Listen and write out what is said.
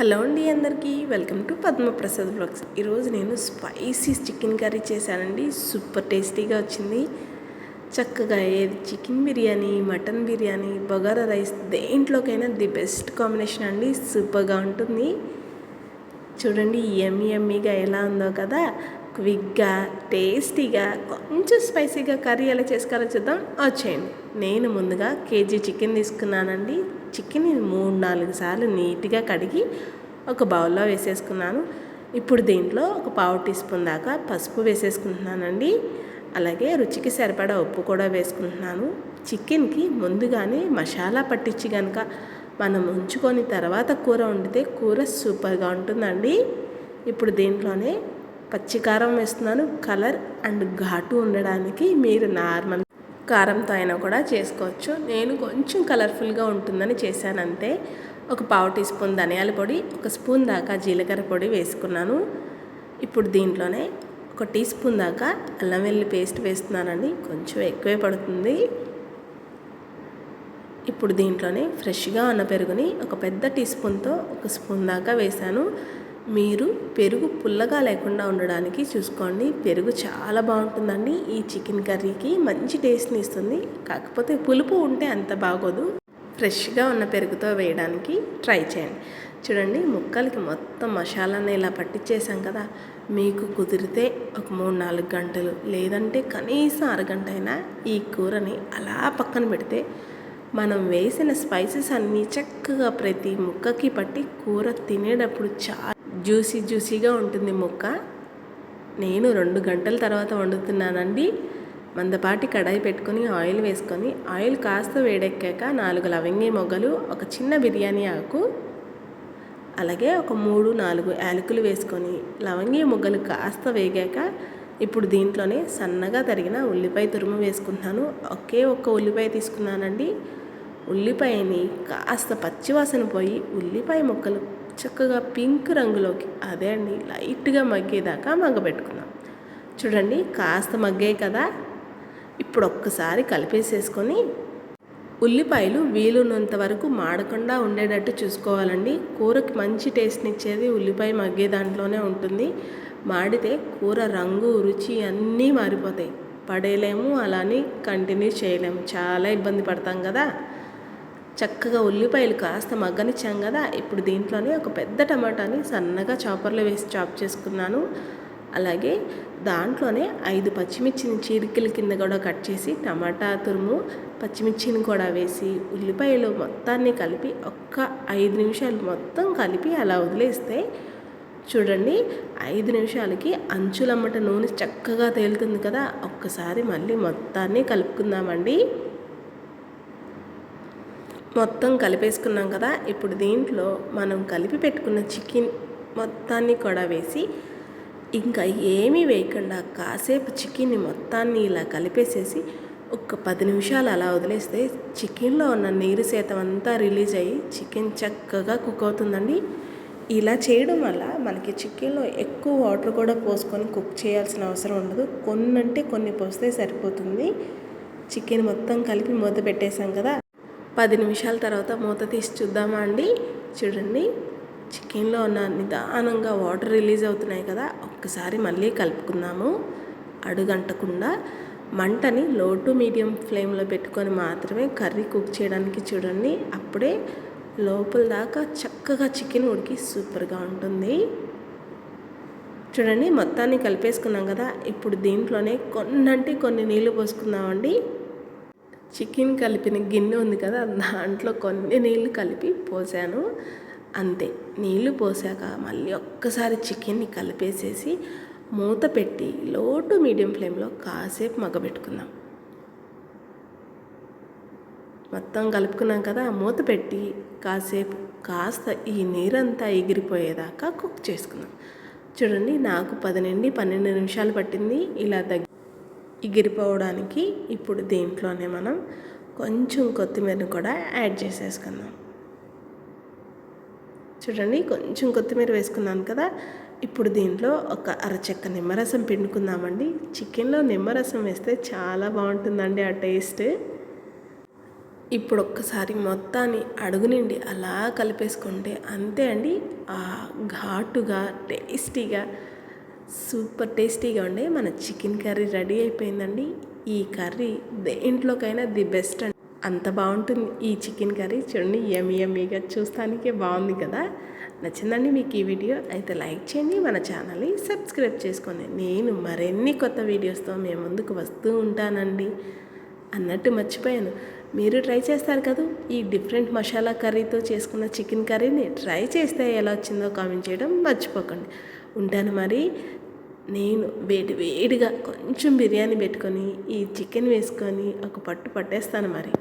Hello అండి అందరికీ. Welcome to Padmaprasad blogs. ఈరోజు నేను స్పైసీ చికెన్ కర్రీ చేశానండి. సూపర్ టేస్టీగా వచ్చింది. చక్కగా ఏది chicken biryani mutton biryani bagara rice దేంట్లోకైనా the best combination అండి. సూపర్గా ఉంటుంది. చూడండి ఎమ్మి ఎమ్మిగా ఎలా ఉందో కదా. క్విక్గా టేస్టీగా కొంచెం స్పైసీగా కర్రీ ఎలా చేసుకోవాలో చూద్దాం. వచ్చేయండి నేను ముందుగా కేజీ చికెన్ తీసుకున్నానండి. చికెన్ మూడు నాలుగు సార్లు నీట్గా కడిగి ఒక బౌల్లో వేసేసుకున్నాను. ఇప్పుడు దీంట్లో ఒక పావు టీ స్పూన్ దాకా పసుపు వేసేసుకుంటున్నానండి. అలాగే రుచికి సరిపడా ఉప్పు కూడా వేసుకుంటున్నాను. చికెన్కి ముందుగానే మసాలా పట్టించి కనుక మనం ఉంచుకొని తర్వాత కూర వండితే కూర సూపర్గా ఉంటుందండి. ఇప్పుడు దీంట్లోనే పచ్చికారం వేస్తున్నాను. కలర్ అండ్ ఘాటు ఉండడానికి మీరు నార్మల్ కారంతో అయినా కూడా చేసుకోవచ్చు. నేను కొంచెం కలర్ఫుల్గా ఉంటుందని చేశాను అంతే. ఒక పావు టీ స్పూన్ ధనియాల పొడి ఒక స్పూన్ దాకా జీలకర్ర పొడి వేసుకున్నాను. ఇప్పుడు దీంట్లోనే ఒక టీ స్పూన్ దాకా అల్లం వెల్లి పేస్ట్ వేస్తున్నానండి. కొంచెం ఎక్కువే పడుతుంది. ఇప్పుడు దీంట్లోనే ఫ్రెష్గా ఉన్న పెరుగుని ఒక పెద్ద టీ స్పూన్తో ఒక స్పూన్ దాకా వేశాను. మీరు పెరుగు పుల్లగా లేకుండా ఉండడానికి చూసుకోండి. పెరుగు చాలా బాగుంటుందండి. ఈ చికెన్ కర్రీకి మంచి టేస్ట్ని ఇస్తుంది. కాకపోతే పులుపు ఉంటే అంత బాగోదు. ఫ్రెష్గా ఉన్న పెరుగుతో వేయడానికి ట్రై చేయండి. చూడండి ముక్కలకి మొత్తం మసాలాని ఇలా పట్టించేసాం కదా. మీకు కుదిరితే ఒక మూడు నాలుగు గంటలు లేదంటే కనీసం అరగంట అయినా ఈ కూరని అలా పక్కన పెడితే మనం వేసిన స్పైసెస్ అన్నీ చక్కగా ప్రతి ముక్కకి పట్టి కూర తినేటప్పుడు చాలా జ్యూసీ జ్యూసీగా ఉంటుంది ముక్క. నేను రెండు గంటల తర్వాత వండుతున్నానండి. మందపాటి కడాయి పెట్టుకొని ఆయిల్ వేసుకొని ఆయిల్ కాస్త వేడెక్కాక నాలుగు లవంగి మొగ్గలు ఒక చిన్న బిర్యానీ ఆకు అలాగే ఒక మూడు నాలుగు యాలకులు వేసుకొని లవంగి మొగ్గలు కాస్త వేగాక ఇప్పుడు దీంట్లోనే సన్నగా తరిగిన ఉల్లిపాయ తురుము వేసుకుంటున్నాను. ఒకే ఒక్క ఉల్లిపాయ తీసుకున్నానండి. ఉల్లిపాయని కాస్త పచ్చివాసన పోయి ఉల్లిపాయ ముక్కలు చక్కగా పింక్ రంగులోకి అదే అండి లైట్గా మగ్గేదాకా మగ్గబెట్టుకున్నాం. చూడండి కాస్త మగ్గాయి కదా? ఇప్పుడు ఒక్కసారి కలిపేసేసుకొని ఉల్లిపాయలు వీలున్నంత వరకు మాడకుండా ఉండేటట్టు చూసుకోవాలండి. కూరకి మంచి టేస్ట్ని ఇచ్చేది ఉల్లిపాయ మగ్గే దాంట్లోనే ఉంటుంది. మాడితే కూర రంగు రుచి అన్నీ మారిపోతాయి. పడేయలేము అలానే కంటిన్యూ చేయలేము. చాలా ఇబ్బంది పడతాం కదా? చక్కగా ఉల్లిపాయలు కాస్త మగ్గనిచ్చాం కదా ఇప్పుడు దీంట్లోనే ఒక పెద్ద టమాటాని సన్నగా చాపర్లో వేసి చాప్ చేసుకున్నాను. అలాగే దాంట్లోనే ఐదు పచ్చిమిర్చిని చీరికల కింద కూడా కట్ చేసి టమాటా తురుము పచ్చిమిర్చిని కూడా వేసి ఉల్లిపాయలు మొత్తాన్ని కలిపి ఒక్క ఐదు నిమిషాలు మొత్తం కలిపి అలా వదిలేస్తే చూడండి ఐదు నిమిషాలకి అంచులమ్మట నూనె చక్కగా తేలుతుంది కదా ఒక్కసారి మళ్ళీ మొత్తాన్ని కలుపుకుందామండి. మొత్తం కలిపేసుకున్నాం కదా ఇప్పుడు దీంట్లో మనం కలిపి పెట్టుకున్న చికెన్ మొత్తాన్ని కూడా వేసి ఇంకా ఏమీ వేయకుండా కాసేపు చికెన్ని మొత్తాన్ని ఇలా కలిపేసేసి ఒక పది నిమిషాలు అలా వదిలేస్తే చికెన్లో ఉన్న నీరు శాతం అంతా రిలీజ్ అయ్యి చికెన్ చక్కగా కుక్ అవుతుందండి. ఇలా చేయడం వల్ల మనకి చికెన్లో ఎక్కువ వాటర్ కూడా పోసుకొని కుక్ చేయాల్సిన అవసరం ఉండదు. కొన్ని అంటే కొన్ని పోస్తే సరిపోతుంది. చికెన్ మొత్తం కలిపి మూత పెట్టేసాం కదా పది నిమిషాల తర్వాత మూత తీసి చూద్దామా అండి? చూడండి. చికెన్లో ఉన్న నిదానంగా వాటర్ రిలీజ్ అవుతున్నాయి కదా ఒక్కసారి మళ్ళీ కలుపుకుందాము. అడుగంటకుండా మంటని లో టు మీడియం ఫ్లేమ్లో పెట్టుకొని మాత్రమే కర్రీ కుక్ చేయడానికి చూడండి. అప్పుడే లోపల దాకా చక్కగా చికెన్ ఉడికి సూపర్గా ఉంటుంది. చూడండి మొత్తాన్ని కలిపేసుకున్నాం కదా ఇప్పుడు దీంట్లోనే కొన్నంటే కొన్ని నీళ్ళు పోసుకుందామండి. చికెన్ కలిపిన గిన్నె ఉంది కదా దాంట్లో కొన్ని నీళ్ళు కలిపి పోసాను. అంతే నీళ్ళు పోసాక మళ్ళీ ఒక్కసారి చికెన్ని కలిపేసేసి మూత పెట్టి లో టు మీడియం ఫ్లేమ్లో కాసేపు మగ్గబెట్టుకుందాం. మొత్తం కలుపుకున్నాం కదా మూత పెట్టి కాసేపు కాస్త ఈ నీరంతా ఎగిరిపోయేదాకా కుక్ చేసుకుందాం. చూడండి నాకు పది నుండి పన్నెండు నిమిషాలు పట్టింది ఇలా దగ్గర ఎగిరిపోవడానికి ఇప్పుడు దీంట్లోనే మనం కొంచెం కొత్తిమీరని కూడా యాడ్ చేసేసుకుందాం. చూడండి కొంచెం కొత్తిమీర వేసుకున్నాను కదా. ఇప్పుడు దీంట్లో ఒక అరచెక్క నిమ్మరసం పిండుకుందామండి. చికెన్లో నిమ్మరసం వేస్తే చాలా బాగుంటుందండి ఆ టేస్ట్. ఇప్పుడు ఒక్కసారి మొత్తాన్ని అడుగు నిండి అలా కలిపేసుకుంటే అంతే అండి. ఆ ఘాటుగా టేస్టీగా సూపర్ టేస్టీగా ఉండే మన చికెన్ కర్రీ రెడీ అయిపోయిందండి. ఈ కర్రీ దేంట్లోకైనా ది బెస్ట్ అండి. అంత బాగుంటుంది ఈ చికెన్ కర్రీ చూడండి యమ్మి యమ్మీగా చూస్తానికే బాగుంది కదా. నచ్చిందండి మీకు ఈ వీడియో అయితే లైక్ చేయండి మన ఛానల్ని సబ్స్క్రైబ్ చేసుకోండి. నేను మరిన్ని కొత్త వీడియోస్తో మేము ముందుకు వస్తూ ఉంటానండి. అన్నట్టు మర్చిపోయాను. మీరు ట్రై చేస్తారు కదా? ఈ డిఫరెంట్ మసాలా కర్రీతో చేసుకున్న చికెన్ కర్రీని ట్రై చేస్తే ఎలా వచ్చిందో కామెంట్ చేయడం మర్చిపోకండి. ఉంటాను మరి. నేను వేడి వేడిగా కొంచెం బిర్యానీ పెట్టుకొని ఈ చికెన్ వేసుకొని ఒక పట్టు పట్టేస్తాను మరి.